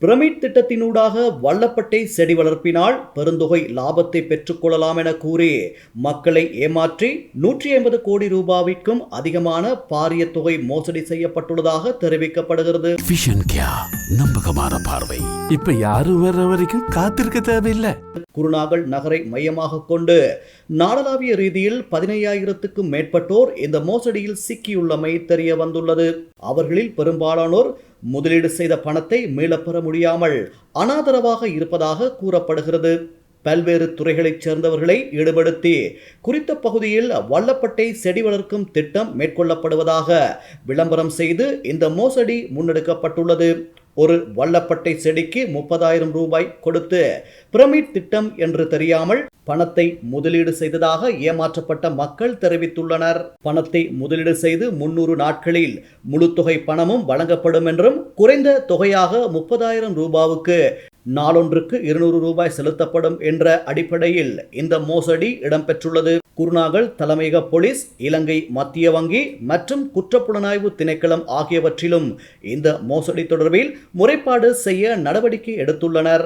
Pyramid திட்டத்தினூடாக வல்லப்பட்டை செடி வளர்ப்பினால் பெருந்தொகை லாபத்தை பெற்றுக்கொள்ளலாம் என கூறி மக்களை ஏமாற்றி நூற்றி ஐம்பது கோடி ரூபாவிற்கும் அதிகமான பாரிய தொகை மோசடி செய்யப்பட்டுள்ளதாக தெரிவிக்கப்படுகிறது. நம்பகமான பார்வை. இப்ப யாரும் வர்ற வரைக்கும் காத்திருக்க தேவையில்லை. குருநாகல் நகரை மையமாக கொண்டு நாடளாவிய ரீதியில் பதினையாயிரத்துக்கும் மேற்பட்டோர் இந்த மோசடியில் சிக்கியுள்ளமை தெரிய வந்துள்ளது. அவர்களில் பெரும்பாலானோர் முதலீடு செய்த பணத்தை மீளப்பெற முடியாமல் அனாதரவாக இருப்பதாக கூறப்படுகிறது. பல்வேறு துறைகளைச் சேர்ந்தவர்களை ஈடுபடுத்தி குறித்த பகுதியில் வல்லப்பட்டை செடி வளர்க்கும் திட்டம் மேற்கொள்ளப்படுவதாக விளம்பரம் செய்து இந்த மோசடி முன்னெடுக்கப்பட்டுள்ளது. ஒரு வல்லப்பட்டை செடிக்கு முப்பதாயிரம் ரூபாய் கொடுத்து பிரமிட் திட்டம் என்று தெரியாமல் பணத்தை முதலீடு செய்ததாக ஏமாற்றப்பட்ட மக்கள் தெரிவித்துள்ளனர். பணத்தை முதலீடு செய்து முன்னூறு நாட்களில் முழு தொகை பணமும் வழங்கப்படும் என்றும் குறைந்த தொகையாக முப்பதாயிரம் ரூபாவுக்கு நாளொன்றுக்கு இருநூறு ரூபாய் செலுத்தப்படும் என்ற அடிப்படையில் இந்த மோசடி இடம்பெற்றுள்ளது. குருநாகல் தலைமையக போலீஸ் இலங்கை மத்திய வங்கி மற்றும் குற்றப்புலனாய்வு திணைக்களம் ஆகியவற்றிலும் இந்த மோசடி தொடர்பில் முறைப்பாடு செய்ய நடவடிக்கை எடுத்துள்ளனர்.